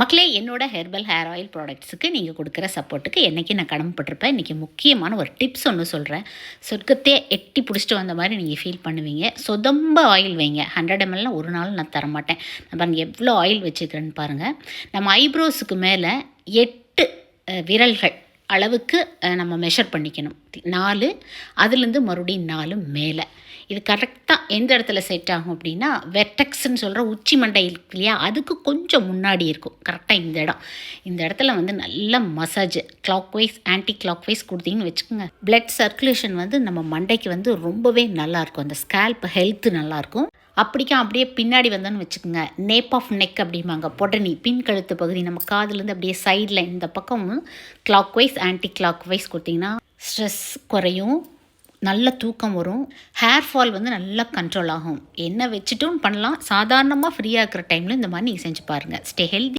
மக்களே என்னோட herbal hair oil ப்ராடக்ட்ஸுக்கு நீங்கள் கொடுக்குற சப்போர்ட்டுக்கு என்றைக்கு நான் கடமைப்பட்டிருப்பேன் இன்றைக்கி முக்கியமான ஒரு டிப்ஸ் ஒன்று சொல்கிறேன் சொர்க்கத்தையே எட்டி பிடிச்சிட்டு வந்த மாதிரி நீங்கள் ஃபீல் பண்ணுவீங்க. சொதம்ப ஆயில் வைங்க. ஹண்ட்ரட் எம்எல்லாம் ஒரு நாள் நான் தரமாட்டேன். நான் பாருங்கள் எவ்வளோ ஆயில் வச்சுக்கிறேன்னு பாருங்கள் நம்ம ஐப்ரோஸுக்கு மேலே எட்டு விரல்கள் அளவுக்கு நம்ம மெஷர் பண்ணிக்கணும். நாலு அதுலேருந்து மறுபடியும் நாலு மேலே. இது கரெக்டாக எந்த இடத்துல செட் ஆகும் அப்படின்னா வெர்டெக்ஸ்ன்னு சொல்கிற உச்சி மண்டை இருக்கு இல்லையா? அதுக்கு கொஞ்சம் முன்னாடி இருக்கும். கரெக்டாக இந்த இடம். இந்த இடத்துல வந்து நல்ல massage clockwise anticlockwise கொடுத்தீங்கன்னு வச்சுக்கோங்க. பிளட் சர்க்குலேஷன் வந்து நம்ம மண்டைக்கு வந்து ரொம்பவே நல்லாயிருக்கும் அந்த ஸ்கேல்ப் ஹெல்த்து நல்லாயிருக்கும் அப்படிக்கும் அப்படியே பின்னாடி வந்தோன்னு வச்சுக்கோங்க. நேப் ஆஃப் நெக் அப்படிம்பாங்க. பொடனி பின் கழுத்து பகுதி நம்ம காதுலேருந்து அப்படியே சைடில் இந்த பக்கம் clockwise anticlockwise கொடுத்தீங்கன்னா ஸ்ட்ரெஸ் குறையும் நல்ல தூக்கம் வரும். ஹேர் ஃபால் வந்து நல்லா கண்ட்ரோல் ஆகும். என்ன வச்சுட்டும் பண்ணலாம். சாதாரணமாக ஃப்ரீயாக இருக்கிற டைமில் இந்த மாதிரி நீங்கள் செஞ்சு பாருங்கள் ஸ்டே ஹெல்தி